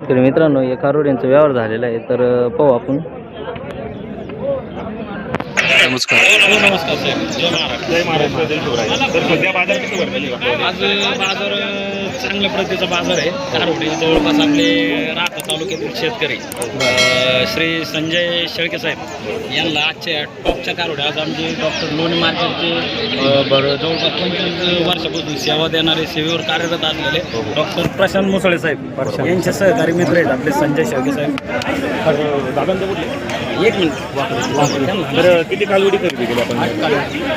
शेतकरी मित्रांनो या कारोड्यांचा व्यवहार झालेला आहे. तर पाहू आपण. नमस्कार. नमस्कार साहेब जय महाराष्ट्र. जय महाराष्ट्र जय शिवराय. तर सध्या बाजार किती भरलेले का? आज बाजार चांगल्या प्रतीचा बाजार आहे. कारवडी जवळपास आपले राहता तालुक्यातील शेतकरी श्री संजय शेळके साहेब यांना आजच्या टॉपच्या कारवड्या आज आमचे डॉक्टर लोणी मार्केटचे जवळपास पंचवीस वर्षापासून सेवा देणारे सेवेवर कार्यरत असलेले डॉक्टर प्रशांत मुसळे साहेब यांचे सहकारी मित्र आहेत आपले संजय शेळके साहेब. दादांचं कुठले? एक मिनिट. तर किती कालवडी खरेदी केली आपण?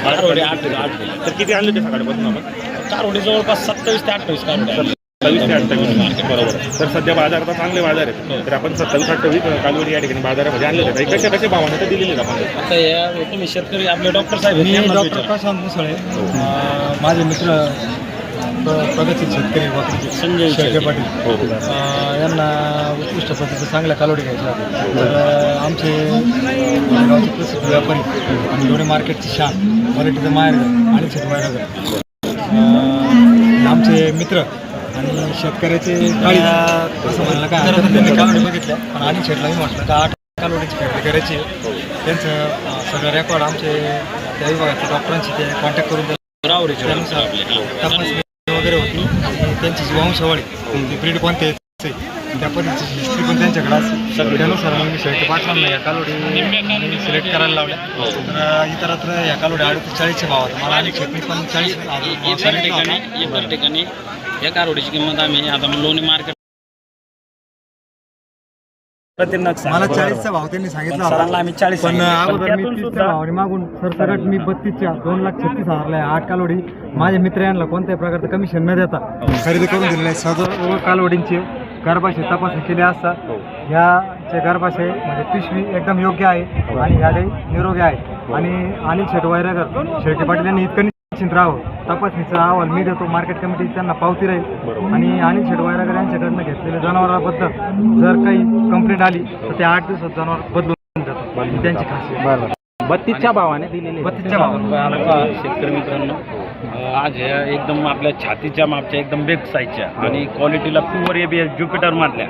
कारवडी आठ. आठ तर किती आणले ते सकाळपासून आपण? कारवडी जवळपास सत्तावीस ते अठ्ठावीस कारवडी सत्तावीस ते अठ्ठावीस. बरोबर. तर सध्या बाजार आता चांगले बाजार आहेत. तर आपण सत्तावीस अठ्ठावीस कालवडी या ठिकाणी बाजारामध्ये आणले होते कशा कशा भावाने तर दिलेले आहेत आपण? आता या तुम्ही शेतकरी आपले डॉक्टर साहेब मी डॉक्टर. प्रशांत मुसळे. अं, माझे मित्र प्र- प्रगतशील शेतकरी संजय शेळके. पाटील हो यांना उत्कृष्ट पद्धतीचं चांगल्या कालोडी घ्यायच्या. तर आमचे गावचे प्रसिद्ध व्यापारी आणि लोणी मार्केटचे शान मराठीचं माहेर आणि शेतवायनगर आमचे मित्र आणि शेतकऱ्याचे काळी असं म्हणलं नाही. त्यांनी कालोडी बघितल्या पण आणि शेटलाही म्हटलं का आठ कालोडीची खरेदी करायची. त्यांचं सगळं रेकॉर्ड आमचे त्या विभागाच्या डॉक्टरांशी ते कॉन्टॅक्ट करून हा. तपासणी वगैरे होती त्यांची जी वंशावळी ती ब्रीड कोणते त्या पद्धतीची हिस्ट्री पण त्यांच्याकडे असेल त्यानुसार मग मी शेवटी पाठवलं. या कालोडी सिलेक्ट करायला लावल्या. तर इतरत्र या कालोडी अडतीस चाळीसच्या भावात. मला आणि शेतमी पण चाळीस इतर ठिकाणी इतर ठिकाणी. या कारवडीची किंमत आम्ही आता लोणी मार्केट मला चाळीसचा भाव त्यांनी सांगितला सरांना होता. आम्ही चाळीस पण अगोदर मी त्यातून तीसच्या सुद्धा भावाने मागून सरसकट मी बत्तीसच्या दोन लाख छत्तीस हजारला आहे. आठ कालोडी माझ्या मित्र यांना कोणत्याही प्रकारचं कमिशन न देता खरेदी करून दिलेलं आहे. सर्व कालवडींची गर्भाशय तपासणी केली असता ह्याचे गर्भाशय म्हणजे पिशवी एकदम योग्य आहे आणि ह्या काही निरोगी आहे आणि अनिल शेट वैरागर शेळके पाटील यांनी इतकं निश्चिंत राहावं तपासणीचा अहवाल मी देतो मार्केट कमिटी त्यांना पावती राहील. आणि अनिल शेट वैरागर यांच्याकडनं घेतलेल्या जनावरांबद्दल जर काही कंप्लेंट आली तर ते आठ दिवसात जनावर बदलून ही त्यांची खासियत. बत्तीसच्या भावाने दिलेले. बत्तीसच्या भावाने. आला का शेतकरी मित्रांनो आज ह्या एकदम आपल्या छातीच्या मापच्या एकदम बेग साईजच्या आणि क्वालिटीला pure A B S Jupiter मधल्या.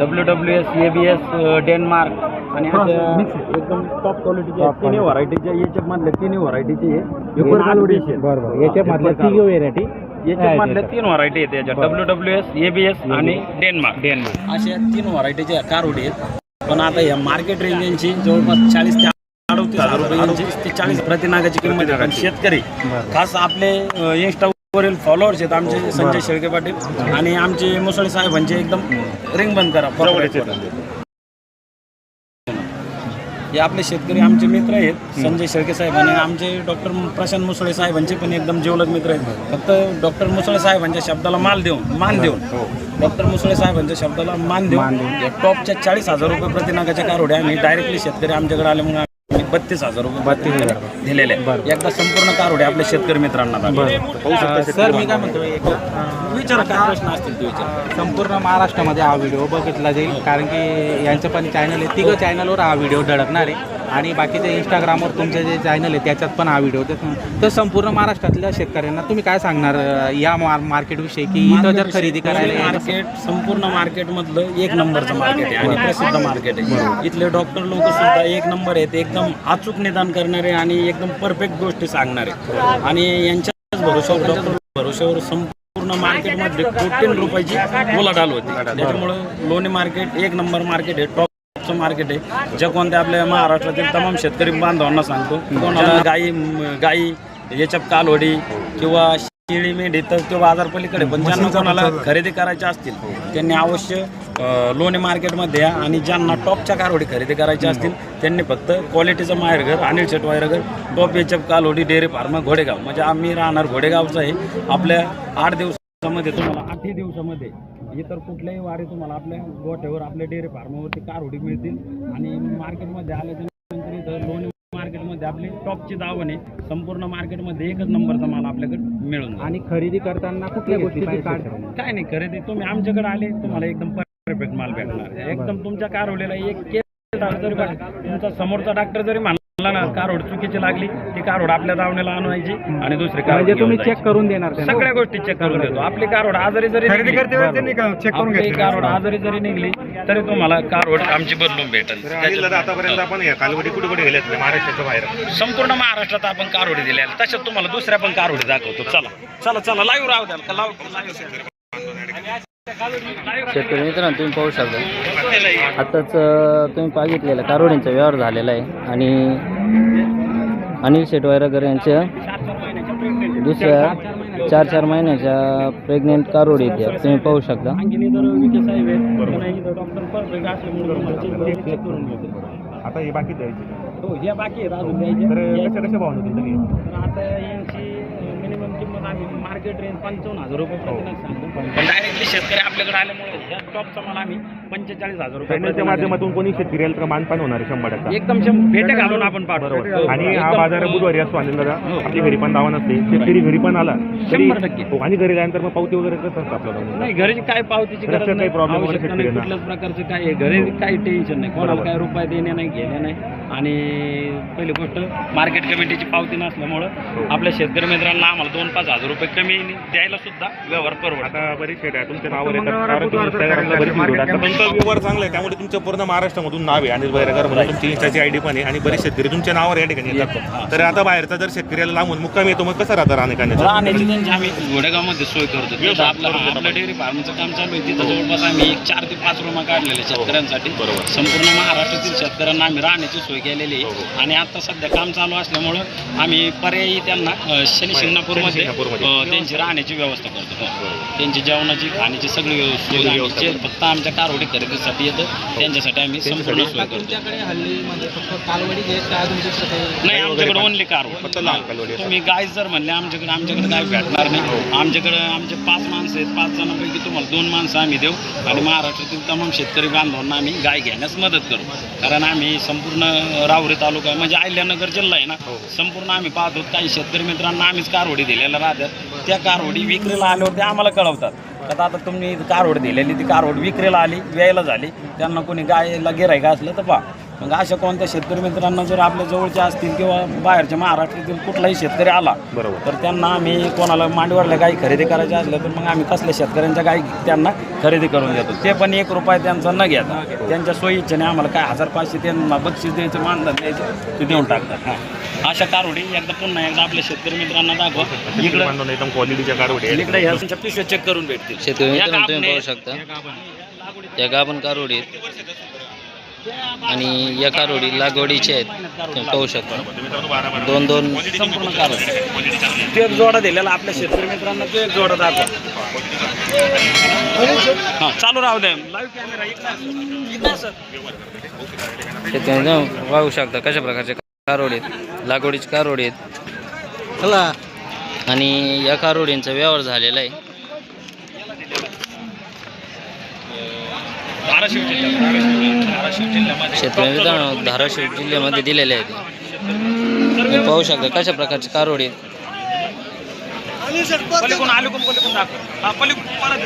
W W S A B S Denmark आणि अशा. एकदम टॉप क्वालिटीच्या तिन्ही व्हरायटीच्या याच्या मधल्या तिन्ही व्हरायटीचे बरोबर. याच्यामधल्या तिघी व्हेरायटी याच्या मधल्या तीन व्हरायटी आहेत याच्या W W S A B S आणि डेन्मार्क डेन्मार्क अशा तीन व्हरायटीच्या आहेत. पण आता या मार्केट रेंज यांची जवळपास चाळीस ते अडतीस हजार रुपये यांची ते चाळीस प्रतिनागाची किंमत आहे. पण शेतकरी खास आपले इंस्टावरील फॉलोअर्स आहेत आमचे संजय शेळके पाटील आणि आमचे मुसळे साहेबांचे एकदम रिंग बंद करा. हे आपले शेतकरी आमचे मित्र आहेत संजय शेळके साहेब आणि आमचे डॉक्टर प्रशांत मुसळे साहेबांचे पण एकदम जिवलग मित्र आहेत. फक्त डॉक्टर मुसळे साहेबांच्या शब्दाला माल देऊन मान देऊन. डॉक्टर मुसळे साहेबांच्या शब्दाला मान देऊन या टॉपच्या चाळीस हजार रुपये प्रतिनागाच्या कारवड्या आम्ही डायरेक्टली शेतकरी आमच्याकडे आले म्हणून आम्ही बत्तीस हजार रुपये बत्तीस दिलेले आहे. एकदा संपूर्ण कारवड्या आपल्या शेतकरी मित्रांना. सर मी काय म्हणतो एक विचारा काय प्रश्न असतील ते विचारा. संपूर्ण महाराष्ट्रामध्ये हा व्हिडिओ बघितला जाईल. कारण की यांचं पण चॅनल आहे. तिघं चॅनलवर हा व्हिडिओ धडकणार आहे. आणि बाकीचे इंस्टाग्रामवर तुमचे जे चॅनल आहे त्याच्यात पण हा व्हिडिओ तर संपूर्ण महाराष्ट्रातल्या शेतकऱ्यांना तुम्ही काय सांगणार अं, या मार मार्केटविषयी की इथं जर खरेदी करायला यायचं असेल- मार्केट संपूर्ण मार्केटमधलं एक नंबरचं मार्केट आहे. आणि प्रसिद्ध मार्केट आहे. इथले डॉक्टर लोक सुद्धा एक नंबर आहेत. एकदम अचूक निदान करणारे आणि एकदम परफेक्ट गोष्टी सांगणारे. आणि यांच्याच भरोशावर डॉक्टर भरोशावर संपूर्ण पूर्ण मार्केटमध्ये कोटीन रुपयाची उलाढाल होती. त्याच्यामुळं लोणी मार्केट एक नंबर मार्केट आहे टॉपचं मार्केट आहे. ज्या कोणत्या आपल्या महाराष्ट्रातील तमाम शेतकरी बांधवांना सांगतो. कोणाला गाई गाई याच्यात कालवडी किंवा शेळी मेंढी तर तो बाजार पलीकडे पण ज्यांना कोणाला खरेदी करायच्या असतील त्यांनी अवश्य लोणी मार्केटमध्ये या आणि ज्यांना टॉपच्या कारवडी खरेदी करायच्या असतील त्यांनी फक्त क्वालिटीचं माहेरघर अनिल शेटवायरघर टॉप एच एफ कालवडी डेअरी फार्मा घोडेगाव. म्हणजे आम्ही राहणार घोडेगावचं आहे. आपल्या आठ दिवसामध्ये तुम्हाला आठही दिवसामध्ये इतर कुठल्याही वारी तुम्हाला आपल्या गोठ्यावर आपल्या डेअरी फार्मावरती कारवडी मिळतील. आणि मार्केटमध्ये आल्याच्यानंतर इथं लोणी मार्केटमध्ये आपली टॉपची दावण आहे. संपूर्ण मार्केटमध्ये एकच नंबरचा माल आपल्याकडे मिळून. आणि खरेदी करताना कुठल्या गोष्टीची काळजी? काय नाही खरेदी तुम्ही आमच्याकडे आले तुम्हाला एकदम परफेक्ट माल भेटणार. एकदम तुमच्या कारवलेला एक केस डॉक्टर जरी भेटला, तुमचा समोरचा डॉक्टर जरी म्हणला मला ना कारोड चुकीची लागली ती कारोड आपल्या दावण्याला आणायची आणि दुसरी कारोड म्हणजे तुम्ही. चेक करून देणार त्यांना? सगळ्या गोष्टी चेक करून देतो. आपली कारोड आजारी जरी खरेदी निघली- करते वेळेस त्यांनी चेक करून आपली घेतली? कारोड आजारी जरी निघली तरी तुम्हाला कारोड आमची बदलून भेटेल. तर अनिल दादा आतापर्यंत आपण या कालवडी कुठे कुठे गेल्यात महाराष्ट्राच्या बाहेर. संपूर्ण महाराष्ट्रात आपण कारोडी दिल्या तशात तुम्हाला दुसऱ्या पण कारोडी दाखवतो. चला चला चला लाईव्ह राहू द्या. का लाईव्ह शेतकरी मित्रांनो तुम्ही पाहू शकता. आताच अ, तुम्ही बघितलेलं कारोडींचा व्यवहार झालेला आहे. आणि अनिल शेट वैरागर यांच्या दुसऱ्या चार चार महिन्याच्या प्रेग्नेंट कारोडी आहेत या. तुम्ही पाहू शकता. आता हे बाकी द्यायचे. हो या बाकी हे? मिनिमम किंमत आम्ही मार्केट रेंज पंचावन्न हजार रुपये प्रतिनग सांगतो. पण डायरेक्टली शेतकरी आपल्याकडे आल्यामुळे ह्या टॉपचा माल आम्ही पंचेचाळीस हजार रुपये प्रतिनग माध्यमातून कोणी शेतकरी आलं तर मानपान होणार आहे शंभर टक्का. एकदम शं- भेटे घालून आपण पाठवतो बरोबर. आणि हा बाजार बुधवारी असतो अनिल दादा. आपली घरी पण दावा नसते शेतकरी घरी पण आला तरी शंभर टक्के. हो, आणि घरी गेल्यानंतर मग पावती वगैरे कसं असतं आपल्याला? नाही घरी काय पावतीची रस्त्यात गरज काही नाही. problem वगैरे आवश्यकता नाही शेतकऱ्यांना? कुठल्याच प्रकारचं काय आहे घरी काही टेन्शन नाही. कोणाला बरोबर. काय रुपये देणे नाही घेणे नाही. आणि पहिली गोष्ट मार्केट कमिटीची पावती नसल्यामुळं आपल्या शेतकरी मित्रांना आम्हाला दोन पाच हजार रुपये कमी द्यायला सुद्धा व्यवहार परवडत. आता बरीच शेट आहे तुमच्या नावावर येतात. मंगळवार, कारण तुम्ही बुधवार, Instagramला बरीच market video टाकता. campaign. तुमचं व्यवहार चांगला आहे त्यामुळे तुमचं पूर्ण महाराष्ट्रामधून नाव आहे. अनिल बैरगर म्हणून तुमची इंस्टाची आयडी पण आहे आणि बरेच शेतकरी तुमच्या नावावर या ठिकाणी येतात. तर आता बाहेरचा जर शेतकऱ्याला लांबून मुक्काम येतो मग कसं राहतं राहणे राहण्याची त्यांची आम्ही घोडेगावमध्ये सोय करतो. तिथं आपलं आपलं डेअरी फार्मचं काम चालू आहे. तिथं जवळपास आम्ही एक चार ते पाच रूमा काढलेल्या शेतकऱ्यांसाठी. संपूर्ण महाराष्ट्रातील शेतकऱ्यांना आम्ही राहण्याची सोय केलेली आहे. आणि आता सध्या काम चालू असल्यामुळं आम्ही पर्यायी त्यांना अ, शनी शिंगणापूरमध्ये शिंगणापूरमध्ये. अ, त्यांची राहण्याची व्यवस्था करतो. हो. त्यांची जेवणाची खाण्याची सगळी सोय आम्ही जे फक्त आमच्या कारवडी खरेदीसाठी येतं. त्यांच्यासाठी आम्ही संपूर्ण सोय करतो. तुमच्याकडे हल्ली म्हणजे फक्त तुमच्याकडे नाही आमच्याकडे ओनली कार फक्त कालवडी. तुम्ही गाय जर म्हणले आमच्याकडे आमच्याकडे काय भेटणार नाही. आमच्याकडे आमचे पाच माणसं आहेत. पाच जणांपैकी तुम्हाला दोन माणसं आम्ही देऊ. आणि महाराष्ट्रातील तमाम शेतकरी बांधवांना आम्ही गाय घेण्यास मदत करू. कारण आम्ही संपूर्ण राहुरी तालुका म्हणजे अहिल्यानगर जिल्हा आहे ना संपूर्ण आम्ही पाहतो. काही शेतकरी मित्रांना आम्हीच कारवडी दिलेल्या राहतात. त्या कारवडी विक्रीला आल्यावर ते आम्हाला कळवतात. तर आता तुम्ही कारवड दिलेली ती कारवड विक्रीला आली व्यायला झाली. त्यांना कोणी गायला गिरायका असलं तर पहा. मग अशा कोणत्या शेतकरी मित्रांना जर आपल्या जवळचे असतील किंवा बाहेरच्या महाराष्ट्रातील कुठलाही शेतकरी आला बरोबर. तर त्यांना आम्ही कोणाला मांडीवरल्या गाई खरेदी करायच्या असल्या तर मग आम्ही कसल्या शेतकऱ्यांच्या गाई त्यांना खरेदी करून देतो. ते पण एक रुपया त्यांचा न घेता त्यांच्या सोयीच्छेने आम्हाला काय हजार पाचशे त्यांना बक्षीस द्यायचं मानधन द्यायचं ते देऊन टाकतात. हां. अशा कारवडी एकदा पुन्हा एकदा आपल्या शेतकरी मित्रांना दाखवा. इकडं एकदम क्वालिटीच्या कारवडी. इकडे ह्या तुमच्या पिशव्या चेक करून भेटतील. शेतकरी मित्रांनो तुम्ही गाभणे- पाहू शकता. या गाभण कारोडी आहेत. आणि या कारोडी लागवडीच्या आहेत. तुम्ही पाहू शकता. दोन दोन. संपूर्ण कारवडी तो एक जोडा दिलेला आपल्या शेतकरी मित्रांना तो एक जोडा दाखवा. हां चालू राहू द्या लाईव्ह कॅमेरा इकडे सर पाहू शकता कशा प्रकारचे कारोडी आहेत लागवडीचे कारोडी आहेत. चला. आणि या कारोडींचा व्यवहार झालेला आहे. धाराशिव जिल्ह्यात धाराशिव जिल्ह्यामध्ये शेतकरी मित्रांनो धाराशिव जिल्ह्यामध्ये दिलेले आहेत. तुम्ही पाहू शकता कशा प्रकारचे कारोडी आहेत. पलीकडून आलीकडून पलीकडून दाखव. पलीकडून परत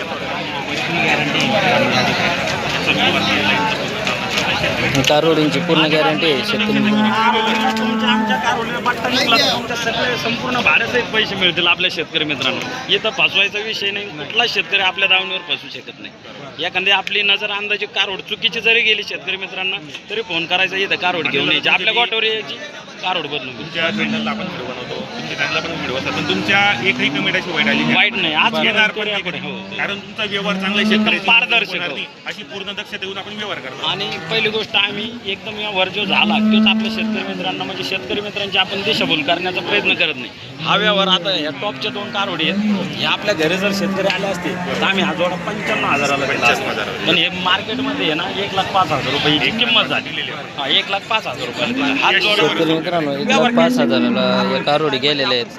कारोडींची पूर्ण गॅरंटी आहे शेतकरी मित्रांनो तुमच्या आमच्या कारवडीला पट्टा निघाला तर तुमच्या सगळे संपूर्ण भारताचे पैसे मिळतील आपल्या शेतकरी मित्रांना इथं फसवायचा विषय नाही कुठला शेतकरी आपल्या दावणीवर फसू शकत नाही एखादी आपली नजर अंदाजे कारवड चुकीची जरी गेली शेतकरी मित्रांना तरी फोन करायचा इथं कारवड घेऊन यायची आपल्या गोटावर यायची कारवड बदलून. तुमच्या चॅनलला आपण व्हिडिओ बनवतो तुमच्या चॅनलला पण व्हिडिओ असतात पण तुमच्या एकही कमेंट अशी वाईट आली नाही. वाईट नाही आज येणार पण नाही. कारण तुमचा व्यवहार चांगला शेतकऱ्याची पारदर्शक हो. अशी पूर्ण दक्षता देऊन आपण व्यवहार करतो आणि पहिली गोष्ट आम्ही एकदम या वर जो झाला तोच आपल्या शेतकरी मित्रांना म्हणजे शेतकरी मित्रांची आपण दिशाभूल करण्याचा प्रयत्न करत नाही. हा व्यवहार आता या टॉपच्या दोन कारवडी आहेत. हे आपल्या घरी जर शेतकरी आले असते तर आम्ही हा जोडा पंच्याण्णव हजाराला. पण हे मार्केटमध्ये आहे ना एक लाख पाच हजार रुपये हिची किंमत झाली. हा एक लाख पाच हजार रुपये हा जोडा मित्रांनो एक लाख पाच हजाराला या कारोडी गेलेल्या आहेत.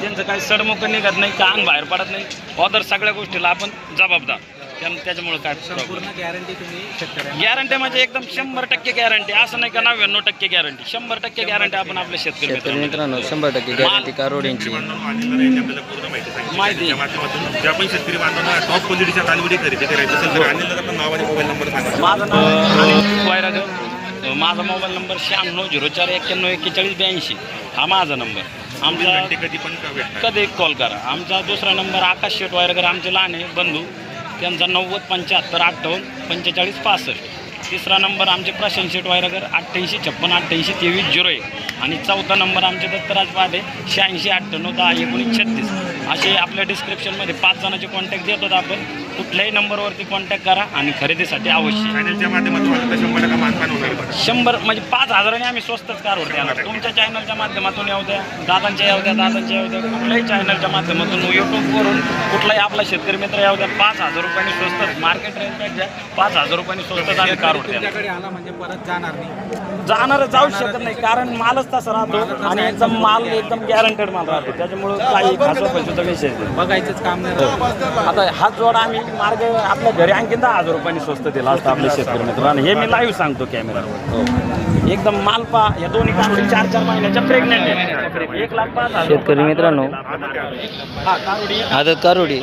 त्यांचं काही सडमुख निघत नाही का अंग बाहेर पडत नाही. ऑदर सगळ्या गोष्टीला आपण जबाबदार. त्याच्यामुळे काय पूर्ण गॅरंटी तुम्ही शेतकऱ्यांना गॅरंटी म्हणजे एकदम शंभर टक्के गॅरंटी असं नाही का नव्याण्णव टक्के गॅरंटी शंभर टक्के गॅरंटी आपण आपल्या शेतकरी शेतकरी मित्रांना. मित्रांनो शंभर टक्के गॅरंटी कारोडींची आपल्याला पूर्ण माहिती सांगितली. माहिती. त्या माध्यमातून ज्या पण शेतकरी बांधवांना टॉप क्वालिटीच्या कालवडी खरेदी करायची असेल तर अनिल दादा पण नाव आणि मोबाईल नंबर सांगा. माझं नाव अनिल वायरागर माझा मोबाईल नंबर शहाण्णव झिरो चार एक्क्याण्णव एक्केचाळीस ब्याऐंशी. हा माझा नंबर आमचा कधी पण भेटणार? कधी कॉल करा. आमचा दुसरा नंबर आकाश शेट वायरकर आमचे लहान आहे बंधू. त्यांचा नव्वद पंच्याहत्तर अठ्ठावन्न पंचेचाळीस पासष्ट. तिसरा नंबर आमचे प्रशांत शेट अठ्ठ्याऐंशी छप्पन अठ्ठ्याऐंशी तेवीस झिरो एक. आणि चौथा नंबर आमचे दत्तराज पाटे शहाऐंशी अठ्ठ्याण्णव दहा एकोणीस छत्तीस. असे आपल्या डिस्क्रिप्शनमध्ये पाच जणांचे कॉन्टॅक्ट देतो आपण. कुठल्याही नंबरवरती कॉन्टॅक्ट करा आणि खरेदीसाठी अवश्य. चॅनलच्या माध्यमातून आता शंभर टक्का मानपान होणार आहे. शंभर म्हणजे पाच हजाराने आम्ही स्वस्तच कार होते तुमच्या चॅनलच्या माध्यमातून येऊ द्या दादांच्या येऊ द्या दादांच्या येऊ द्या कुठल्याही चॅनलच्या माध्यमातून यूट्यूबवरून कुठलाही आपला शेतकरी मित्र येऊ द्या पाच हजार रुपयांनी स्वस्तच मार्केट रेटपेक्षा पाच हजार रुपयांनी स्वस्तच आम्ही कार होते तुमच्याकडे आला म्हणजे परत जाणार नाही. जाणार जाऊच शकत नाही. कारण मालच तसा राहतो आणि एकदम माल एकदम गॅरंटेड माल राहतो. त्याच्यामुळं काही खास पैशाचा विषय. बघायचंच काम नाही राहत. आता हा जोड आम्ही मार्ग आपल्या घरी आणखी दहा हजार रुपयांनी स्वस्त दिला असता आपल्या शेतकरी मित्रांनो हे मी लाईव्ह सांगतो कॅमेरावर एकदम माल पा या दोन्ही कारोडी चार चार महिन्याच्या प्रेग्नेंट आहे एक लाख पाच हजार शेतकरी मित्रांनो हा कारोडी. आदत कारोडी.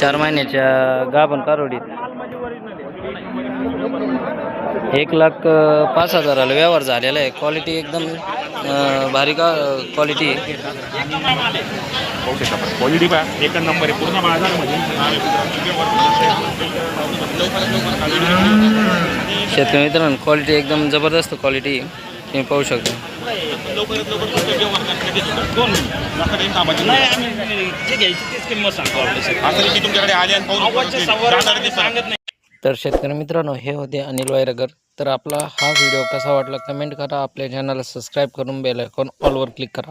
चार महिन्याच्या गाभण कारोडी एक लाख पाच हजाराला व्यवहार झालेला आहे. क्वालिटी एकदम भारी का क्वालिटी नंबर आहे. पूर्ण बाजारमध्ये. शेतकरी मित्रांनो क्वालिटी एकदम जबरदस्त क्वालिटी तुम्ही पाहू शकता. तर शेतकरी मित्रांनो हे होते अनिल वायरगर. तर आपला हा व्हिडिओ कसा वाटला कमेंट करा आपल्या चॅनलला सबस्क्राईब करून बेल आयकॉन ऑलवर क्लिक करा.